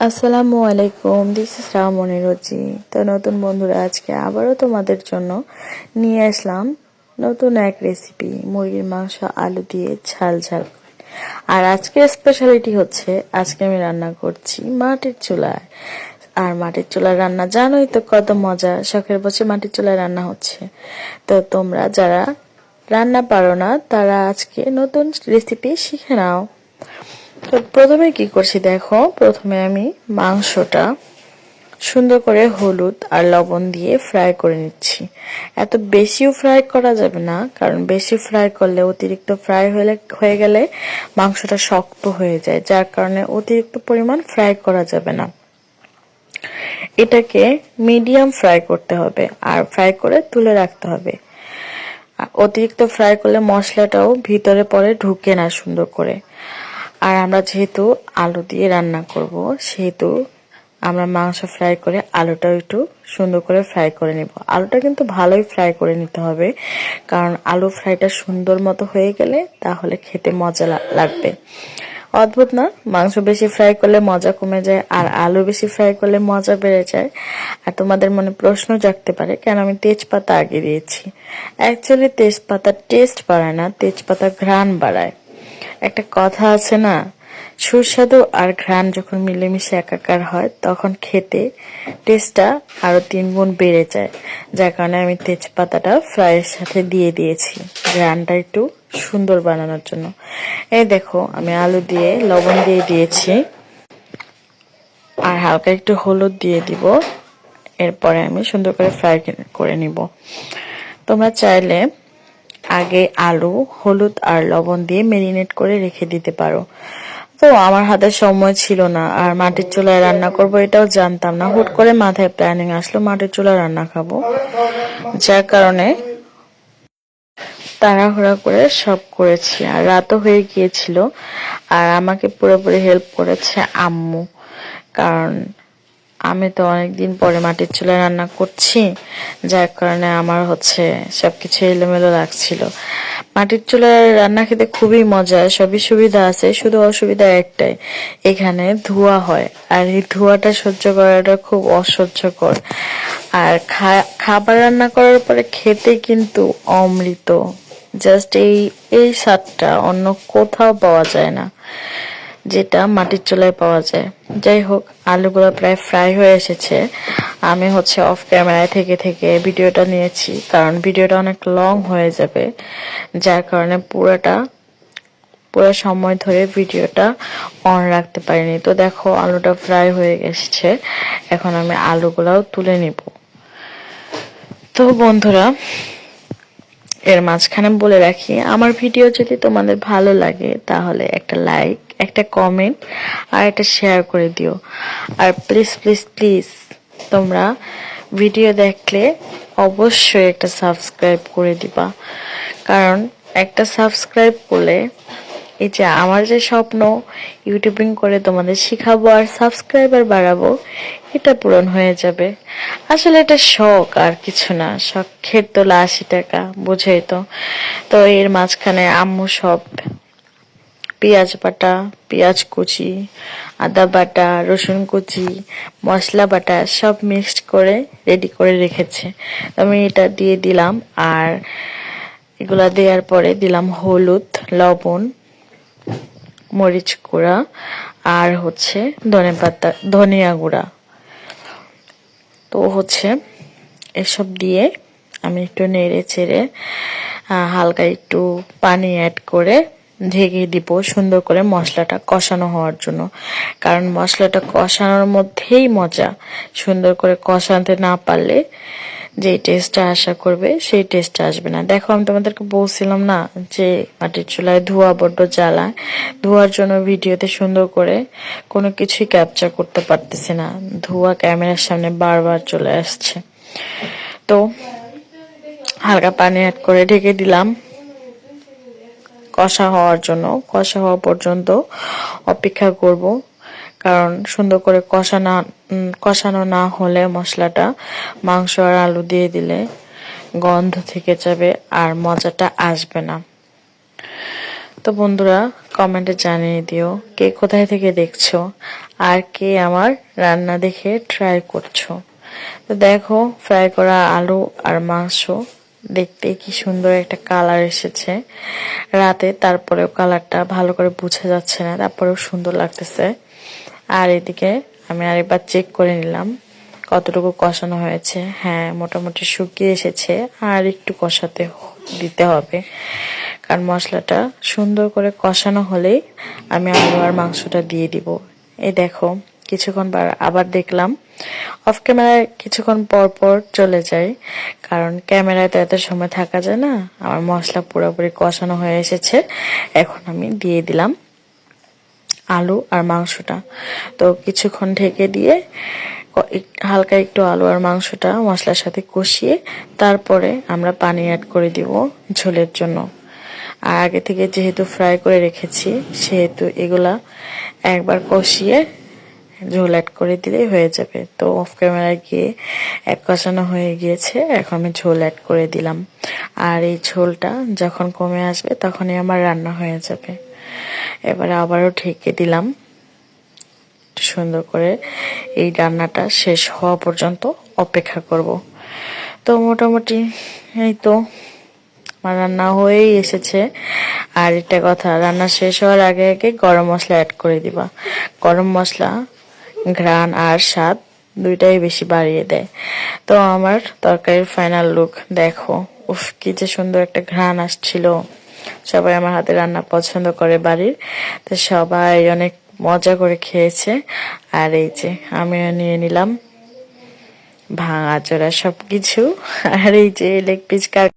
আসসালামু আলাইকুম this is রামনি রোজি তো নতুন বন্ধুরা, আজকে আবারও তোমাদের জন্য নিয়ে আসলাম নতুন এক রেসিপি মুরগির মাংস, আলু দিয়ে ঝাল ঝাল আর আজকের স্পেশালিটি হচ্ছে, আজকে আমি রান্না করছি মাটির চুলায়। আর মাটির চুলার রান্না জানোই তো কত মজা, শখের বসে মাটির চুলায় রান্না হচ্ছে। তো তোমরা যারা রান্না পারো না, তারা আজকে নতুন রেসিপি শিখে নাও। তো প্রথমে কি করছি দেখো, প্রথমে আমি মাংসটা সুন্দর করে হলুদ আর লবণ দিয়ে ফ্রাই করে নিচ্ছি। এত বেশিও ফ্রাই করা যাবে না, কারণ বেশি ফ্রাই করলে অতিরিক্ত ফ্রাই হলে, হয়ে গেলে মাংসটা শক্ত হয়ে যায়, যার কারণে অতিরিক্ত পরিমাণ ফ্রাই করা যাবে না। এটাকে মিডিয়াম ফ্রাই করতে হবে আর ফ্রাই করে তুলে রাখতে হবে। অতিরিক্ত ফ্রাই করলে মশলাটাও ভিতরে পরে ঢুকে না সুন্দর করে। আর আমরা যেহেতু আলু দিয়ে রান্না করব, সেহেতু আমরা মাংস ফ্রাই করে আলুটাও একটু সুন্দর করে ফ্রাই করে নেব। আলুটা কিন্তু ভালোই ফ্রাই করে নিতে হবে, কারণ আলু ফ্রাইটা সুন্দর মতো হয়ে গেলে তাহলে খেতে মজা লাগবে। অদ্ভুত না? মাংস বেশি ফ্রাই করলে মজা কমে যায়, আর আলু বেশি ফ্রাই করলে মজা বেড়ে যায়। আর তোমাদের মনে প্রশ্ন জাগতে পারে, কেন আমি তেজপাতা আগে দিয়েছি? অ্যাকচুয়ালি তেজপাতা টেস্ট বাড়ায় না তেজপাতা ঘ্রাণ বাড়ায়। একটা কথা আছে না? সুস্বাদু আর ঘ্রাণ যখন মিলেমিশে একাকার হয়, তখন খেতে টেস্টটা আরও তিন গুণ বেড়ে যায়, যার কারণে আমি তেজপাতাটা ফ্রাইয়ের সাথে দিয়ে দিয়েছি। ঘ্রাণটা একটু সুন্দর বানানোর জন্য। এই দেখো, আমি আলু দিয়ে লবণ দিয়ে দিয়েছি। আর হালকা একটু হলুদ দিয়ে দিব। এরপরে আমি সুন্দর করে ফ্রাই করে নিব। তোমরা চাইলে আগে আলু, হলুদ আর লবণ দিয়ে মেরিনেট করে রেখে দিতে পারো। তো আমার হাতে সময় ছিল না, আর মাটির চুলায় রান্না করব এটাও জানতাম না। হুট করে মাথায় প্ল্যানিং আসলো, মাটির চুলায় রান্না খাব। যার কারণে তাড়াহুড়া করে সব করেছি, আর রাতও হয়ে গিয়েছিল, আর আমাকে পুরোপুরি হেল্প করেছে আম্মু। কারণ আমি তো অনেকদিন পরে মাটির চুলায় রান্না করছি, যার কারণে আমার হচ্ছে সবকিছু এলোমেলো লাগছিল। মাটির চুলার রান্না খেতে খুবই মজা, সবই সুবিধা আছে, শুধু অসুবিধা একটাই, এখানে ধোয়া হয়, আর এই ধোয়াটা সহ্য করাটা খুব অসহ্যকর। আর খাবার রান্না করার পরে খেতে কিন্তু অমৃত, জাস্ট এই এই স্বাদটা অন্য কোথাও পাওয়া যায় না। যেটা মাটির চুলায় পাওয়া যায়। যাই হোক আলুগুলো প্রায় ফ্রাই হয়ে এসেছে। আমি হচ্ছে অফ ক্যামেরায় থেকে থেকে ভিডিওটা নিয়েছি, কারণ ভিডিওটা অনেক লং হয়ে যাবে, যার কারণে পুরোটা, পুরো সময় ধরে ভিডিওটা অন রাখতে পারিনি। তো দেখো, আলুটা ফ্রাই হয়ে গেছে এখন আমি আলুগুলাও তুলে নিব। তো বন্ধুরা, এর মাঝখানে বলে রাখি, আমার ভিডিও যদি তোমাদের ভালো লাগে, তাহলে একটা লাইক একটা কমেন্ট আর একটা শেয়ার করে দিও। আর প্লিজ প্লিজ প্লিজ তোমরা ভিডিও দেখলে অবশ্যই একটা সাবস্ক্রাইব করে দিবা। কারণ একটা সাবস্ক্রাইব করলে এই যে আমার যে স্বপ্ন ইউটিউবিং করে তোমাদের শিখাবো আর সাবস্ক্রাইবার বাড়াবো, এটা পূরণ হয়ে যাবে। আসলে এটা শখ আর কিছু না, শখের তোলা আশি টাকা বুঝেই তো। তো এর মাঝখানে আম্মু সব পেঁয়াজ বাটা, পেঁয়াজ কুচি, আদা বাটা, রসুন কুচি, মশলা বাটা সব মিক্সড করে রেডি করে রেখেছে। আমি এটা দিয়ে দিলাম আর এগুলা দেওয়ার পরে দিলাম হলুদ, লবণ, মরিচ গুঁড়া আর হচ্ছে ধনে পাতা, ধনিয়া গুঁড়া। তো হচ্ছে এসব দিয়ে আমি একটু নেড়ে চেড়ে হালকা একটু পানি অ্যাড করে ঢেকে দিব সুন্দর করে মশলাটা কষানো হওয়ার জন্য। কারণ মশলাটা কষানোর মধ্যেই মজা। সুন্দর করে কষাতে না পারলে যে টেস্টটা আশা করবে, সেই টেস্টটা আসবে না। দেখো, আমি তোমাদেরকে বলছিলাম না যে মাটির চুলায় ধোয়া বড্ড জ্বালা। ধোয়ার জন্য ভিডিওতে সুন্দর করে কোনো কিছুই ক্যাপচার করতে পারতেছি না। ধোয়া ক্যামেরার সামনে বারবার চলে আসছে। তো হালকা পানি অ্যাড করে ঢেকে দিলাম। কষা হওয়ার জন্য, কষা হওয়া পর্যন্ত অপেক্ষা করব। কারণ সুন্দর করে কষানো কষানো না হলে মশলাটা, মাংস আর আলু দিয়ে দিলে গন্ধ থেকে যাবে আর মজাটা আসবে না। তো বন্ধুরা কমেন্টে জানিয়ে দিও কে কোথায় থেকে দেখছ আর কে আমার রান্না দেখে ট্রাই করছ। তো দেখো ফ্রাই করা আলু আর মাংস দেখতে কি সুন্দর একটা কালার এসেছে। রাতে তারপরেও কালারটা ভালো করে বোঝা যাচ্ছে না, তারপরেও সুন্দর লাগতেছে। আর এদিকে আমি আরেকবার চেক করে নিলাম কতটুকু কষানো হয়েছে। হ্যাঁ মোটামুটি শুকিয়ে এসেছে, আর একটু কষাতে দিতে হবে। কারণ মশলাটা সুন্দর করে কষানো হলেই আমি আলু আর মাংসটা দিয়ে দিব। এই দেখো কিছুক্ষণ বার আবার দেখলাম অফ ক্যামেরায় কিছুক্ষণ পর পর চলে যায়। কারণ ক্যামেরায় তো এত সময় থাকা যায় না, আমার মশলা পুরোপুরি কষানো হয়ে এসেছে। এখন আমি দিয়ে দিলাম আলু আর মাংসটা। তো কিছুক্ষণ ঢেকে দিয়ে হালকা একটু আলু আর মাংসটা মশলার সাথে কষিয়ে তারপরে আমরা পানি অ্যাড করে দিব ঝোলের জন্য। আর আগে থেকে যেহেতু ফ্রাই করে রেখেছি, সেহেতু এগুলা একবার কষিয়ে ঝোল অ্যাড করে দিলেই হয়ে যাবে। তো অফ ক্যামেরায় গিয়ে এক কষানো হয়ে গিয়েছে, এখন আমি ঝোল অ্যাড করে দিলাম। আর এই ঝোলটা যখন কমে আসবে তখনই আমার রান্না হয়ে যাবে। এবারে আবারও ঢেকে দিলাম। সুন্দর করে এই রান্নাটা শেষ হওয়া পর্যন্ত অপেক্ষা করব। তো মোটামুটি এই তো, আমার রান্না হয়েই এসেছে। আর একটা কথা, রান্না শেষ হওয়ার আগে আগে গরম মশলা অ্যাড করে দিবা। গরম মশলা ঘ্রাণ আর স্বাদ দুইটাই বেশি বাড়িয়ে দেয়। তো আমার তরকারির ফাইনাল লুক দেখো। উফ, কি যে সুন্দর একটা ঘ্রাণ আসছিল। সবাই আমার হাতে রান্না পছন্দ করে বাড়ির। তো সবাই অনেক মজা করে খেয়েছে। আর এই যে, আমিও নিয়ে নিলাম ভাঙা চোরা সবকিছু। আর এই যে লেগ পিস